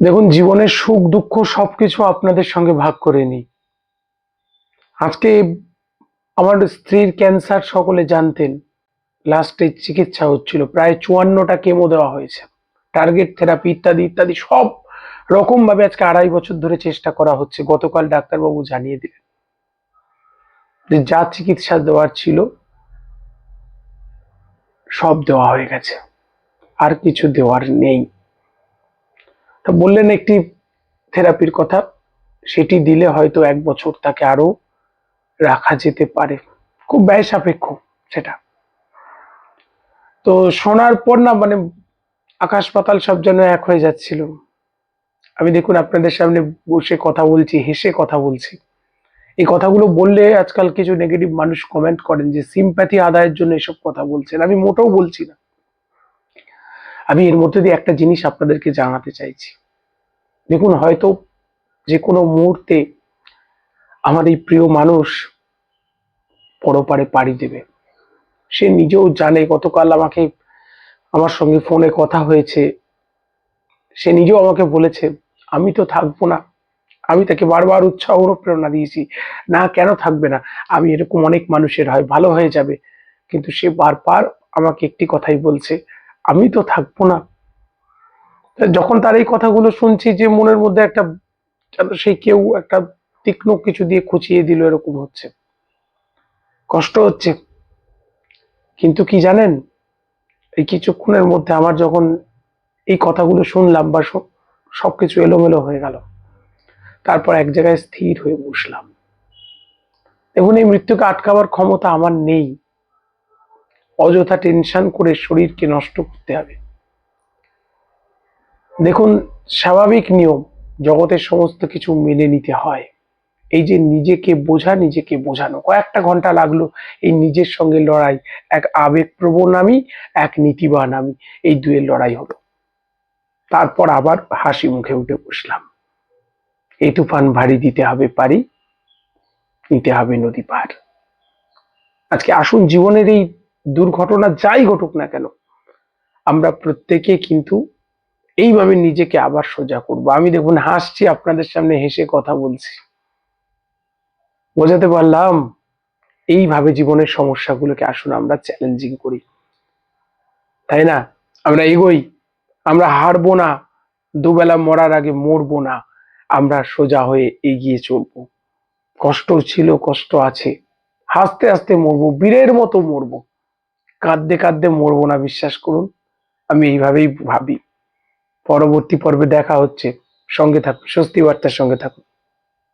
দেখুন, জীবনের সুখ, দুঃখ সবকিছু আপনাদের সঙ্গে ভাগ করে নিই। আজকে আমার স্ত্রীর ক্যান্সার সকলে জানতেন। লাস্টে চিকিৎসা হচ্ছিল, প্রায় চুয়ান্নটা কেমো দেওয়া হয়েছে। টার্গেট থেরাপি ইত্যাদি ইত্যাদি সব রকম ভাবে আজকে আড়াই বছর ধরে চেষ্টা করা হচ্ছে। গতকাল ডাক্তারবাবু জানিয়ে দিলেন। যে যা চিকিৎসা দেওয়ার ছিল, সব দেওয়া হয়ে গেছে। আর কিছু দেওয়ার নেই। তা বললেন একটি থেরাপির কথা, সেটি দিলে হয়তো এক বছর তাকে আরও রাখা যেতে পারে। খুব ব্যয় সাপেক্ষ সেটা। তো শোনার পর না মানে আকাশ পাতাল সব যেন এক হয়ে যাচ্ছিল। আমি দেখুন আপনাদের সামনে বসে কথা বলছি, হেসে কথা বলছি। এই কথাগুলো বললে আজকাল কিছু নেগেটিভ মানুষ কমেন্ট করেন যে সিম্প্যাথি আদায়ের জন্য এসব কথা বলছেন। আমি মোটেও বলছি না। আমি এর মধ্যে দিয়ে একটা জিনিস আপনাদেরকে জানাতে চাইছি। দেখুন, হয়তো যে কোনো মুহূর্তে আমার এই প্রিয় মানুষ পরপারে পাড়ি দেবে। সে নিজেও জানে, গতকাল আমাকে, আমার সঙ্গে ফোনে কথা হয়েছে। সে নিজেও আমাকে বলেছে, আমি তো থাকব না। আমি তাকে বারবার উৎসাহ অনুপ্রেরণা দিয়েছি। না, কেন থাকবে না? আমি এরকম অনেক মানুষের হয়, ভালো হয়ে যাবে। কিন্তু সে বারবার আমাকে একটি কথাই বলছে আমি তো থাকব না। যখন তার এই কথাগুলো শুনছি যে মনের মধ্যে একটা সেই কেউ একটা তীক্ষ্ণ কিছু দিয়ে খুঁচিয়ে দিল, এরকম হচ্ছে। কষ্ট হচ্ছে। কিন্তু কি জানেন, এই কিছুক্ষণের মধ্যে আমার যখন এই কথাগুলো শুনলাম বা সব- সবকিছু এলোমেলো হয়ে গেল, তারপর এক জায়গায় স্থির হয়ে বসলাম। দেখুন, এই মৃত্যুকে আটকাবার ক্ষমতা আমার নেই। অযথা টেনশন করে শরীরকে নষ্ট করতে হবে। দেখুন, স্বাভাবিক নিয়ম জগতের সমস্ত কিছু মেনে নিতে হয়। এই যে নিজেকে বোঝা, নিজেকে বোঝানো। কয়েকটা ঘণ্টা লাগল এই নিজের সঙ্গে লড়াই। এক আবেগপ্রবণ আমি, এক নীতিবান আমি। এই দুয়ের লড়াই হলো। তারপর আবার হাসি মুখে উঠে বসলাম। এই তুফান ভারী দিতে হবে পারি, নিতে হবে নদী পার। আজকে আসুন জীবনের এই দুর্ঘটনা যাই ঘটুক না কেন, আমরা প্রত্যেকে কিন্তু এইভাবে নিজেকে আবার সোজা করব। আমি দেখুন, হাসছি, আপনাদের সামনে হেসে কথা বলছি। বোঝাতে পারলাম? এইভাবে জীবনের সমস্যাগুলোকে আসুন, আমরা চ্যালেঞ্জিং করি। তাই না? আমরা এগোই, আমরা হারবো না, দুবেলা মরার আগে মরবো না, আমরা সোজা হয়ে এগিয়ে চলবো। কষ্ট ছিল, কষ্ট আছে। হাসতে হাসতে মরবো, বীরের মতো মরবো। কাঁদতে কাঁদতে মরবো না, বিশ্বাস করুন। আমি এইভাবেই ভাবি। পরবর্তী পর্বে দেখা হচ্ছে। সঙ্গে থাকুন স্বস্তি বার্তার সঙ্গে থাকুন।